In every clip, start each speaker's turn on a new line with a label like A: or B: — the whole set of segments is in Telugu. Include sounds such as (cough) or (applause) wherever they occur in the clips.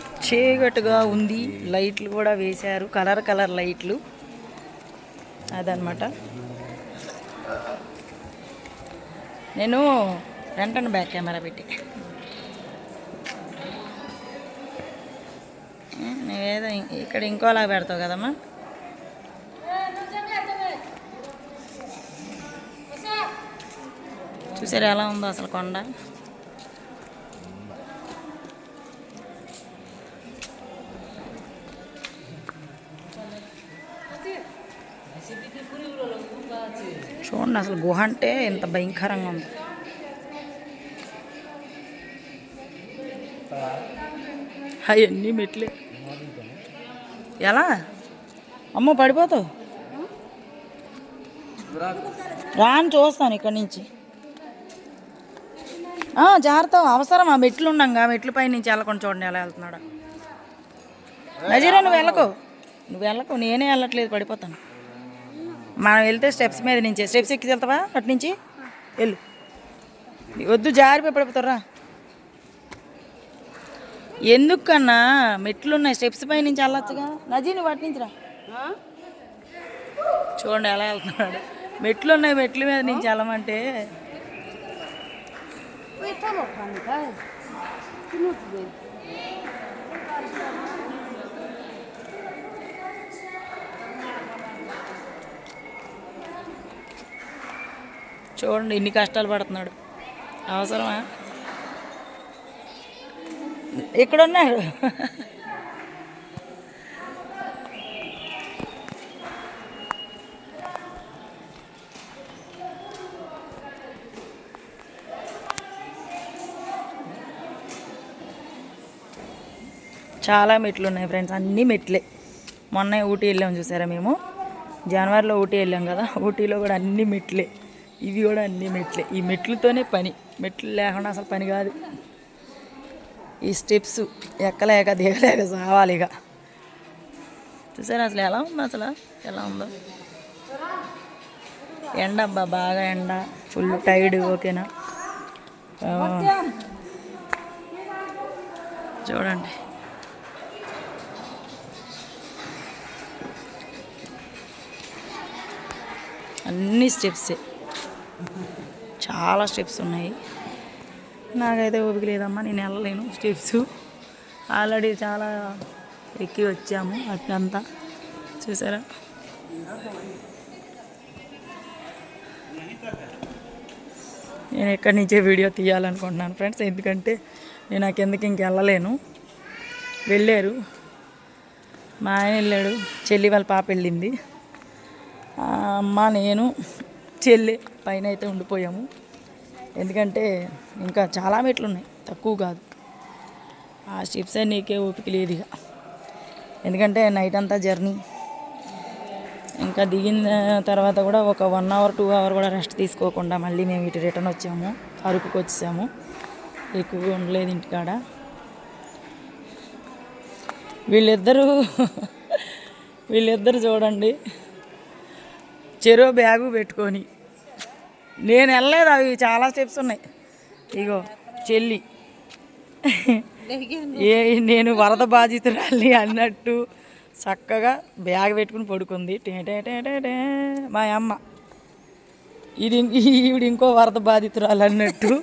A: చీకటిగా ఉంది. లైట్లు కూడా వేశారు. కలర్ కలర్ లైట్లు. అదనమాట నేను ఫ్రంట్ అండ్ బ్యాక్ కెమెరా పెట్టి. నువ్వేదో ఇం- ఇక్కడ ఇంకోలా పెడతావు కదమ్మా. చూసారు ఎలా ఉందో అసలు కొండ? చూడండి అసలు గుహ అంటే ఎంత భయంకరంగా ఉంది. అవన్నీ మెట్లే. ఎలా? అమ్మ పడిపోతావు. రాని చూస్తాను ఇక్కడి నుంచి. జాగ్రత్త అవసరం ఆ మెట్లు ఉండంగా మెట్లు పై నుంచి వెళ్ళకుండా చూడండి ఎలా వెళ్తున్నాడు. నజీరా నువ్వు వెళ్ళకు. నువ్వు వెళ్ళకు నేనే వెళ్ళట్లేదు పడిపోతాను. మనం వెళ్తే స్టెప్స్ మీద నుంచి. స్టెప్స్ ఎక్కి వెళ్తావా? అటు నుంచి? వెళ్ళు. వద్దు జారిపోయి పడిపోతారా ఎందుకు కన్నా మెట్లు ఉన్నాయి స్టెప్స్ పై నుంచి వెళ్ళొచ్చుగా. నజీ నువ్వు అటు నుంచి రా. చూడండి ఎలా వెళ్తున్నాడు. మెట్లు ఉన్నాయి మెట్ల మీద నుంచి వెళ్ళమంటే. చూడండి ఇన్ని కష్టాలు పడుతున్నాడు. అవసరమా? ఇక్కడున్నాడు చాలా మెట్లు ఉన్నాయి ఫ్రెండ్స్ అన్నీ మెట్లే. మొన్న ఊటీ వెళ్ళాం చూసారా మేము? జనవరిలో ఊటీ వెళ్ళాం కదా ఊటీలో కూడా అన్ని మెట్లే. ఇవి కూడా అన్ని మెట్లే. ఈ మెట్లతోనే పని. మెట్లు లేకుండా అసలు పని కాదు. ఈ స్టెప్స్ ఎక్కలేక దిగలేక సావాలి ఇక. చూసారా అసలు ఎలా ఉంది అసలు? ఎలా ఉందో? ఎండ అబ్బా బాగా ఎండ. ఫుల్ టైడ్ ఓకేనా? చూడండి. అన్ని స్టెప్సే. చాలా స్టెప్స్ ఉన్నాయి. నాకైతే ఓపిక లేదమ్మా నేను వెళ్ళలేను స్టెప్స్. ఆల్రెడీ చాలా ఎక్కి వచ్చాము అట్లంతా. చూసారా? నేను ఎక్కడి నుంచే వీడియో తీయాలనుకుంటున్నాను ఫ్రెండ్స్ ఎందుకంటే నేను ఆ కిందకి ఇంక వెళ్ళలేను. వెళ్ళారు. మా ఆయన వెళ్ళాడు. చెల్లి వాళ్ళ పాప వెళ్ళింది. అమ్మ నేను చెల్లి పైన అయితే ఉండిపోయాము. ఎందుకంటే ఇంకా చాలా మెట్లు ఉన్నాయి. తక్కువ కాదు. ఆ స్టెప్స్ నీకే ఓపిక లేదు ఇక. ఎందుకంటే నైట్ అంతా జర్నీ. ఇంకా దిగిన తర్వాత కూడా ఒక వన్ అవర్ టూ అవర్ కూడా రెస్ట్ తీసుకోకుండా మళ్ళీ మేము ఇటు రిటర్న్ వచ్చాము. అరకుకు వచ్చాము ఎక్కువగా ఉండలేదు ఇంటికాడ. వీళ్ళిద్దరూ (laughs) వీళ్ళిద్దరు చూడండి. చెరో బ్యాగు పెట్టుకొని నేను వెళ్ళలేదు అవి చాలా స్టెప్స్ ఉన్నాయి. ఇగో చెల్లి. ఏ నేను వరద బాధితురాలి అన్నట్టు చక్కగా బ్యాగ్ పెట్టుకుని పడుకుంది. టే మా అమ్మ. ఇది ఈవిడ ఇంకో వరద బాధితురాలు అన్నట్టు.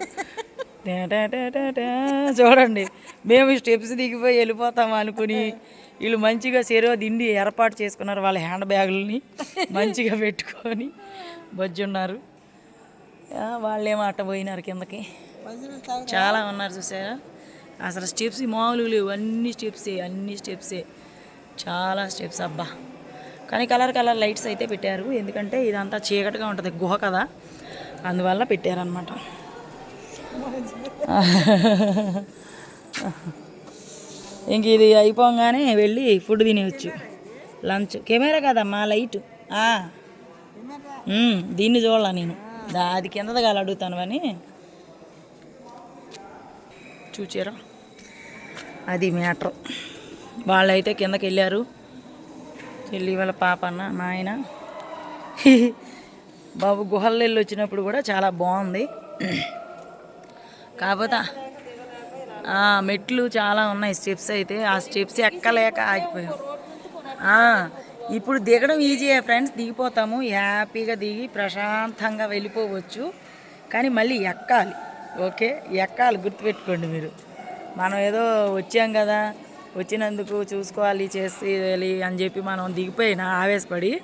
A: టే చూడండి. మేము ఈ స్టెప్స్ దిగిపోయి వెళ్ళిపోతాం అనుకుని వీళ్ళు మంచిగా చెరువు దిండి ఏర్పాటు చేసుకున్నారు వాళ్ళ హ్యాండ్ బ్యాగులని మంచిగా పెట్టుకొని. బజ్జున్నారు. వాళ్ళేమో అట్ట పోయినారు కిందకి. చాలా ఉన్నారు చూసారా? అసలు స్టెప్స్ మామూలు లేవు. అన్ని స్టెప్సే అన్ని స్టెప్సే చాలా స్టెప్స్ అబ్బా. కానీ కలర్ కలర్ లైట్స్ అయితే పెట్టారు. ఎందుకంటే ఇదంతా చీకటిగా ఉంటుంది గుహ కదా. అందువల్ల పెట్టారనమాట ఇంక ఇది అయిపోగానే వెళ్ళి ఫుడ్ తినేవచ్చు లంచ్. కెమెరా కదమ్మా లైట్. దీన్ని చూడాల నేను. అది కింద కాలు అడుగుతాను అని చూచారా? అది మ్యాటర్. వాళ్ళైతే కిందకి వెళ్ళారు చెల్లి వాళ్ళ పాప అన్న మా ఆయన బాబు గుహల్లో వెళ్ళి వచ్చినప్పుడు కూడా చాలా బాగుంది. కాకపోతే ఆ, మెట్లు చాలా ఉన్నాయి స్టెప్స్ అయితే. ఆ స్టెప్స్ ఎక్కలేక ఆగిపోయాం. ఇప్పుడు దిగడం ఈజీయే ఫ్రెండ్స్ దిగిపోతాము. హ్యాపీగా దిగి ప్రశాంతంగా వెళ్ళిపోవచ్చు. కానీ మళ్ళీ ఎక్కాలి. ఓకే? ఎక్కాలి. గుర్తుపెట్టుకోండి మీరు. మనం ఏదో వచ్చాం కదా. వచ్చినందుకు చూసుకోవాలి చేసేయాలి అని చెప్పి మనం దిగిపోయినా ఆవేశపడి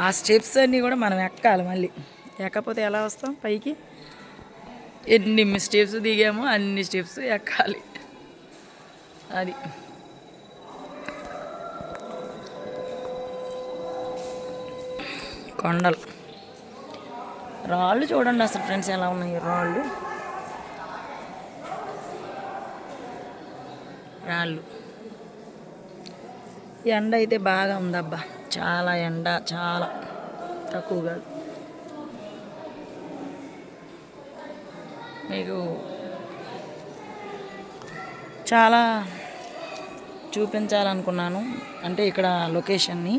A: ఆ స్టెప్స్ అన్నీ కూడా మనం ఎక్కాలి మళ్ళీ. ఎక్కకపోతే ఎలా వస్తాం పైకి? ఎన్ని స్టెప్స్ దిగామో అన్ని స్టెప్స్ ఎక్కాలి. అది. కొండలు. రాళ్ళు చూడండి అసలు ఫ్రెండ్స్ ఎలా ఉన్నాయి రాళ్ళు. రాళ్ళు. ఎండ అయితే బాగా ఉందబ్బా. చాలా ఎండ చాలా. తక్కువ కాదు. మీకు చాలా చూపించాలనుకున్నాను. అంటే ఇక్కడ లొకేషన్ని.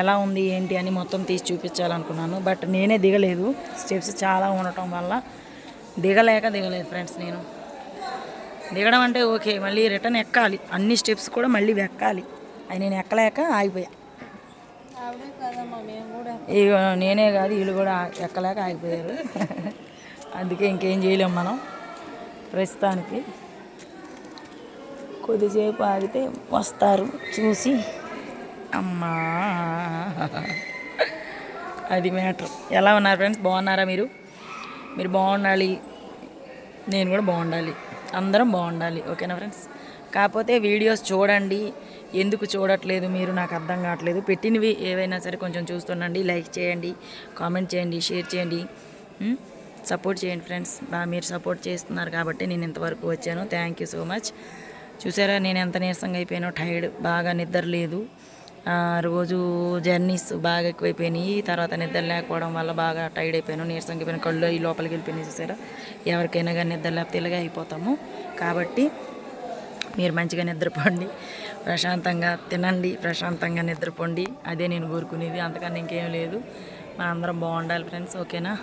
A: ఎలా ఉంది ఏంటి అని మొత్తం తీసి చూపించాలనుకున్నాను. బట్ నేనే దిగలేదు. స్టెప్స్ చాలా ఉండటం వల్ల దిగలేక దిగలేదు ఫ్రెండ్స్ నేను. దిగడం అంటే ఓకే మళ్ళీ రిటర్న్ ఎక్కాలి. అన్ని స్టెప్స్ కూడా మళ్ళీ ఎక్కాలి అవి నేను ఎక్కలేక ఆగిపోయా. ఇక నేనే కాదు వీళ్ళు కూడా ఎక్కలేక ఆగిపోయారు. అందుకే ఇంకేం చేయలేం మనం ప్రస్తుతానికి. కొద్దిసేపు ఆగితే వస్తారు చూసి అమ్మా. అది మ్యాటర్. ఎలా ఉన్నారు ఫ్రెండ్స్? బాగున్నారా మీరు? మీరు బాగుండాలి. నేను కూడా బాగుండాలి. అందరం బాగుండాలి. ఓకేనా ఫ్రెండ్స్? కాకపోతే వీడియోస్ చూడండి. ఎందుకు చూడట్లేదు మీరు? నాకు అర్థం కావట్లేదు. పెట్టినవి ఏవైనా సరే కొంచెం చూస్తుండండి. లైక్ చేయండి. కామెంట్ చేయండి. షేర్ చేయండి. సపోర్ట్ చేయండి ఫ్రెండ్స్. బాగా మీరు సపోర్ట్ చేస్తున్నారు కాబట్టి నేను ఇంతవరకు వచ్చాను. Thank you so much. చూసారా నేను ఎంత నీరసంగా అయిపోయానో? టైర్డ్. బాగా నిద్ర లేదు. రోజు జర్నీస్ బాగా ఎక్కువైపోయినాయి. తర్వాత నిద్ర లేకపోవడం వల్ల బాగా టైర్డ్ అయిపోయాను. నీరసంగా అయిపోయిన. కళ్ళు ఈ లోపలికి వెళ్ళిపోయినాయి చూసారా? ఎవరికైనా కానీ నిద్ర లేకపోతే ఇలాగే అయిపోతాము. కాబట్టి మీరు మంచిగా నిద్రపోండి. ప్రశాంతంగా తినండి. ప్రశాంతంగా నిద్రపోండి. అదే నేను కోరుకునేది. అంతకన్నా ఇంకేం లేదు. మన అందరం బాగుండాలి ఫ్రెండ్స్. ఓకేనా?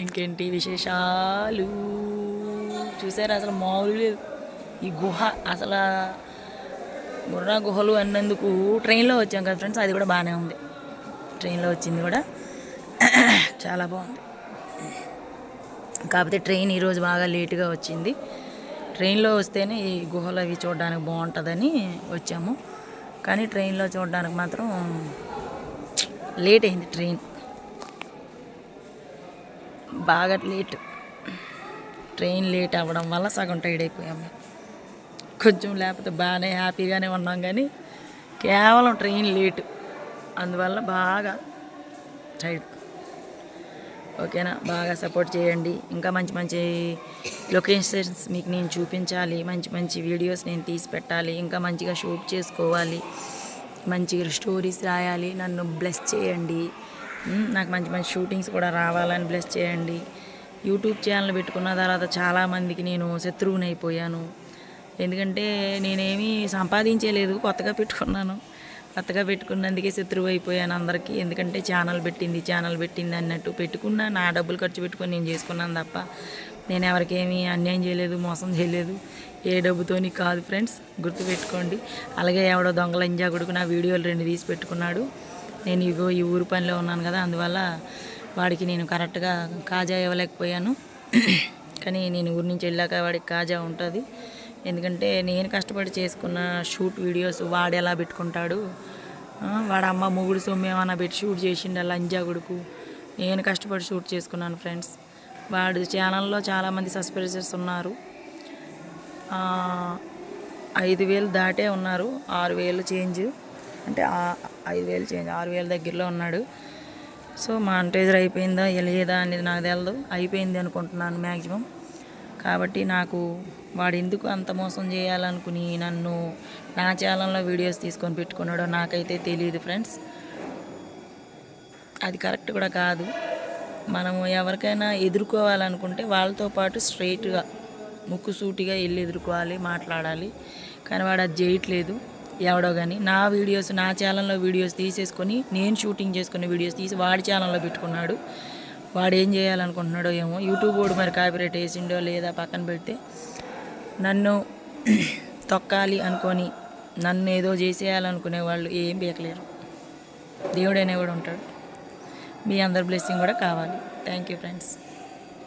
A: ఇంకేంటి విశేషాలు? చూసారా? అసలు మామూలు లేదు. ఈ గుహ అసలు బుర్రా గుహలు అన్నందుకు ట్రైన్లో వచ్చాం కదా ఫ్రెండ్స్ అది కూడా బాగానే ఉంది. ట్రైన్లో వచ్చింది కూడా. చాలా బాగుంది. కాకపోతే ట్రైన్ ఈరోజు బాగా లేటుగా వచ్చింది. ట్రైన్లో వస్తేనే ఈ గుహలు అవి చూడడానికి బాగుంటుందని వచ్చాము. కానీ ట్రైన్లో చూడడానికి మాత్రం లేట్ అయింది ట్రైన్. బాగా లేట్. ట్రైన్ లేట్ అవ్వడం వల్ల సగం టైడ్ అయిపోయాము కొంచెం లేకపోతే బాగానే హ్యాపీగానే ఉన్నాం కానీ కేవలం ట్రైన్ లేట్. అందువల్ల బాగా టైట్ ఓకేనా? బాగా సపోర్ట్ చేయండి. ఇంకా మంచి మంచి లొకేషన్స్ మీకు నేను చూపించాలి. మంచి మంచి వీడియోస్ నేను తీసి పెట్టాలి. ఇంకా మంచిగా షూట్ చేసుకోవాలి. మంచిగా స్టోరీస్ రాయాలి. నన్ను బ్లెస్ చేయండి. నాకు మంచి మంచి షూటింగ్స్ కూడా రావాలని బ్లెస్ చేయండి. యూట్యూబ్ ఛానల్ పెట్టుకున్న తర్వాత చాలామందికి నేను శత్రువునైపోయాను. ఎందుకంటే నేనేమీ సంపాదించలేదు కొత్తగా పెట్టుకున్నాను. కొత్తగా పెట్టుకున్నందుకే శత్రువు అయిపోయాను అందరికీ. ఎందుకంటే ఛానల్ పెట్టింది ఛానల్ పెట్టింది అన్నట్టు పెట్టుకున్నా నా డబ్బులు ఖర్చు పెట్టుకొని నేను చేసుకున్నాను తప్ప నేను ఎవరికేమీ అన్యాయం చేయలేదు మోసం చేయలేదు. ఏ డబ్బుతోని కాదు ఫ్రెండ్స్ గుర్తుపెట్టుకోండి. అలాగే ఎవడో దొంగల ఇంజా కొడుకు నా వీడియోలు రెండు తీసి పెట్టుకున్నాడు. నేను ఇగో ఈ ఊరు పనిలో ఉన్నాను కదా అందువల్ల వాడికి నేను కరెక్ట్గా కాజా ఇవ్వలేకపోయాను. (clears throat) కానీ నేను ఊరి నుంచి వెళ్ళాక వాడికి కాజా ఉంటుంది. ఎందుకంటే నేను కష్టపడి చేసుకున్న షూట్ వీడియోస్ వాడు ఎలా పెట్టుకుంటాడు? వాడు అమ్మ మొగుడు సొమ్మేమన్నా పెట్టి షూట్ చేసిండు లంజా కొడుకు. నేను కష్టపడి షూట్ చేసుకున్నాను ఫ్రెండ్స్. వాడు ఛానల్లో చాలామంది సబ్స్క్రైబర్స్ ఉన్నారు. ఐదు వేలు దాటే ఉన్నారు. ఆరు వేలు చేంజ్. అంటే ఐదు వేలు చేంజ్ ఆరు వేల దగ్గరలో ఉన్నాడు. సో మానిటైజర్ అయిపోయిందా లేదా అనేది నాకు తెలియదు అయిపోయింది అనుకుంటున్నాను మ్యాక్సిమం కాబట్టి నాకు వాడు ఎందుకు అంత మోసం చేయాలనుకుని నన్ను నా ఛానల్లో వీడియోస్ తీసుకొని పెట్టుకున్నాడో నాకైతే తెలియదు ఫ్రెండ్స్. అది కరెక్ట్ కూడా కాదు. మనము ఎవరికైనా ఎదుర్కోవాలనుకుంటే వాళ్ళతో పాటు స్ట్రైట్గా ముక్కుసూటిగా వెళ్ళి ఎదుర్కోవాలి మాట్లాడాలి. కానీ వాడు అది చేయట్లేదు. ఎవడో కానీ నా వీడియోస్ నా ఛానల్లో వీడియోస్ తీసేసుకొని నేను షూటింగ్ చేసుకునే వీడియోస్ తీసి వాడి ఛానల్లో పెట్టుకున్నాడు. వాడు ఏం చేయాలనుకుంటున్నాడో ఏమో. యూట్యూబ్ వాడు మరి కాపీరేట్ వేసిండో లేదా పక్కన పెడితే నన్ను తొక్కాలి అనుకొని నన్ను ఏదో చేసేయాలనుకునే వాళ్ళు ఏం బీకలేరు దేవుడైనా కూడా ఉంటాడు. మీ అందరి బ్లెస్సింగ్ కూడా కావాలి. Thank you friends